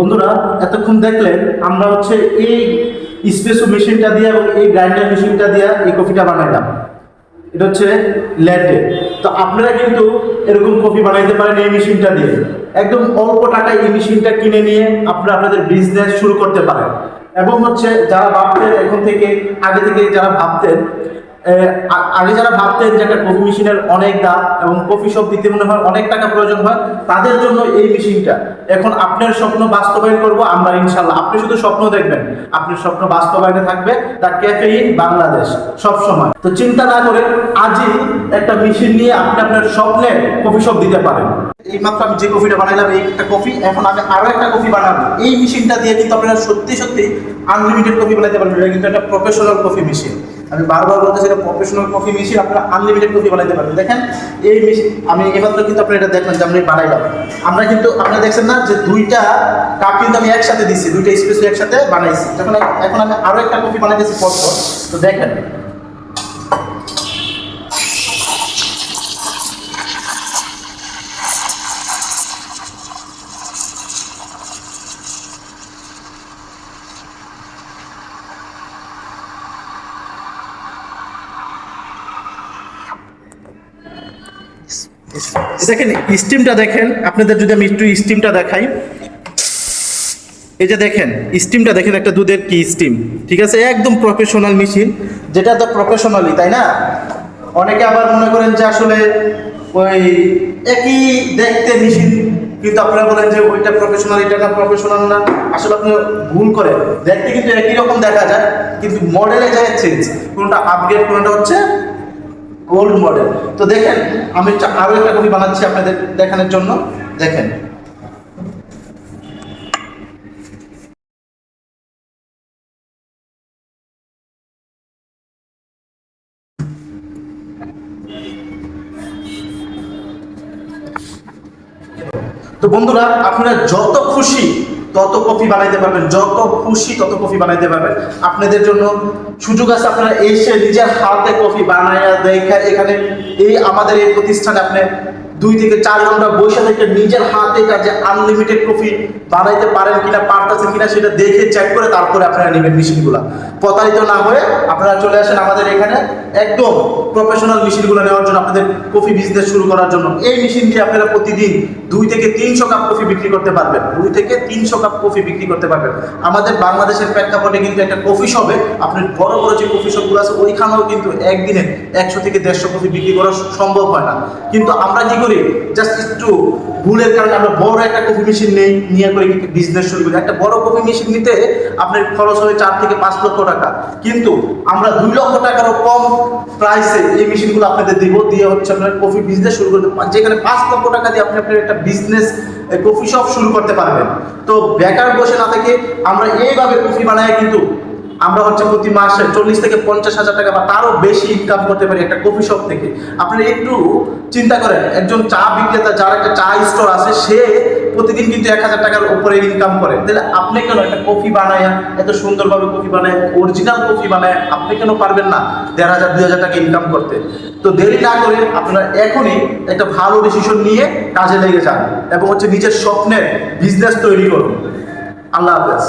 বন্ধুরা, এতক্ষণ দেখলেন আমরা হচ্ছে এই স্পেসো মেশিনটা দিয়ে এবং এই গ্রাইন্ডার মেশিনটা দিয়ে এই কফিটা বানাইলাম। এটা হচ্ছে ল্যাটে তো আপনারা কিন্তু এরকম কফি বানাইতে পারেন এই মেশিনটা দিয়ে। একদম অল্প টাকায় এই মেশিনটা কিনে নিয়ে আপনারা আপনাদের বিজনেস শুরু করতে পারেন। এবং হচ্ছে যারা ভাবতেন, এখন থেকে, আগে থেকে যারা ভাবতেন আগে যারা ভাবতেন যে একটা কফি মেশিনের অনেক দাম এবং কফি শপ দিতে মনে হয় অনেক টাকা প্রয়োজন হয়, তাদের জন্য এই মেশিনটা। এখন আপনার স্বপ্ন বাস্তবায়ন করব আমরা ইনশাল্লাহ। আপনি শুধু স্বপ্ন দেখবেন। আপনার স্বপ্ন বাস্তবায়নে থাকবে দ্য ক্যাফে ইন বাংলাদেশ, সব সময়। তো চিন্তা না করে আজই একটা মেশিন নিয়ে আপনি আপনার স্বপ্নের কফি শপ দিতে পারেন। এই মাত্র আমি যে কফিটা বানাইলাম, এই একটা কফি, এখন আমি আরও একটা কফি বানাবো। এই মেশিনটা দিয়ে কিন্তু আপনারা সত্যি সত্যি আনলিমিটেড কফি বানাইতে পারবেন। এটা কিন্তু একটা প্রফেশনাল কফি মেশিন। আমি বারবার বলতে সেটা প্রফেশনাল কফি মেশিন আপনারা আনলিমিটেড কফি বানাইতে পারবেন। দেখেন, এই মেশিন আমি এমাত্র কিন্তু আপনারা এটা দেখলেন যে আপনি বানাইলাম। আমরা কিন্তু আপনারা দেখছেন না যে দুইটা কাপ কিন্তু আমি একসাথে দিছি, দুইটা স্পেস একসাথে বানাইছি। যখন এখন আমি আরও একটা কফি বানাইতেছি পরপর। তো দেখেন দেখেন স্টিমটা দেখেন, আপনাদের যদি আমি একটু স্টিমটা দেখাই। এই যে দেখেন স্টিমটা দেখেন, একটা দুধের কি স্টিম ঠিক আছে? একদম প্রফেশনাল মেশিন যেটা তো প্রফেশনালি তাই না? অনেকে আবার মনে করেন যে আসলে ওই একই দেখতে মেশিন কিন্তু আপনারা বলেন যে ওইটা প্রফেশনাল এটা না প্রফেশনাল না। আসলে আপনি ভুল করেন। দেখতে কিন্তু একই রকম দেখা যায়, কিন্তু মডেলে যায় চেঞ্জ কোনটা আপগ্রেড কোনটা হচ্ছে ওল্ড মডেল তো দেখেন, আমি আরও একটা কপি বানাচ্ছি আপনাদের দেখানোর জন্য। দেখেন। তো বন্ধুরা, আপনারা যত খুশি তত কফি বানাইতে পারবেন, যত খুশি তত কফি বানাইতে পারবেন। আপনাদের জন্য সুযোগ আছে, আপনারা এসে নিজের হাতে কফি বানাইয়া দেখা এখানে এই আমাদের এই প্রতিষ্ঠানে আপনি দুই থেকে চার ঘণ্টা বসে থেকে নিজের হাতে কাজে আনলিমিটেড কফি বানাইতে পারেন কিনা পারতেছেন কিনা সেটা দেখে চেক করে তারপরে আপনারা নেবেন মেশিনগুলো। প্রতারিত না হয়ে আপনারা চলে আসেন আমাদের এখানে একদম প্রফেশনাল মেশিনগুলো নেওয়ার জন্য, আপনাদের কফি বিজনেস শুরু করার জন্য। এই মেশিন দিয়ে আপনারা প্রতিদিন দুই থেকে তিনশো কাপ কফি বিক্রি করতে পারবেন। দুই থেকে তিনশো কাপ কফি বিক্রি করতে পারবেন। আমাদের বাংলাদেশের প্রেক্ষাপটে কিন্তু একটা কফি শপে আপনার বড় বড় যে কফি শপগুলো আছে, ওইখানেও কিন্তু একদিনে একশো থেকে দেড়শো কফি বিক্রি করা সম্ভব হয় না। কিন্তু আমরা কি করি জাস্ট একটু ভুলের কারণে আমরা বড় একটা কফি মেশিন নেই, নিয়ে করে বিজনেস শুরু করি। একটা বড় কফি মেশিন নিতে আপনার খরচ হবে চার থেকে পাঁচ লক্ষ টাকা। কিন্তু আমরা দুই লক্ষ টাকারও কম প্রাইসে এই মেশিনগুলো আপনাদের দিব, দিয়ে হচ্ছে আপনার কফি বিজনেস শুরু করতে যেখানে পাঁচ লক্ষ টাকা দিয়ে আপনি আপনার একটা বিজনেস কফি শপ শুরু করতে পারবেন। তো বেকার বসে না থেকে আমরা এইভাবে কফি বানায় কিন্তু আমরা হচ্ছে প্রতি মাসে চল্লিশ থেকে পঞ্চাশ হাজার টাকা বা তারও বেশি ইনকাম করতে পারি একটা কফি শপ থেকে। আপনারা একটু চিন্তা করেন, একজন চা বিক্রেতা যার একটা চা স্টোর আছে, সে প্রতিদিন কিন্তু এক হাজার টাকার উপরে ইনকাম করে। তাহলে আপনি কেন একটা কফি বানায়, এত সুন্দরভাবে কফি বানায় অরিজিনাল কফি বানায়, আপনি কেন পারবেন না দেড় হাজার, দুই হাজার টাকা ইনকাম করতে? তো দেরি না করে আপনারা এখনই একটা ভালো ডিসিশন নিয়ে কাজে লেগে যান এবং হচ্ছে নিজের স্বপ্নের বিজনেস তৈরি করুন। আল্লাহ হাফেজ।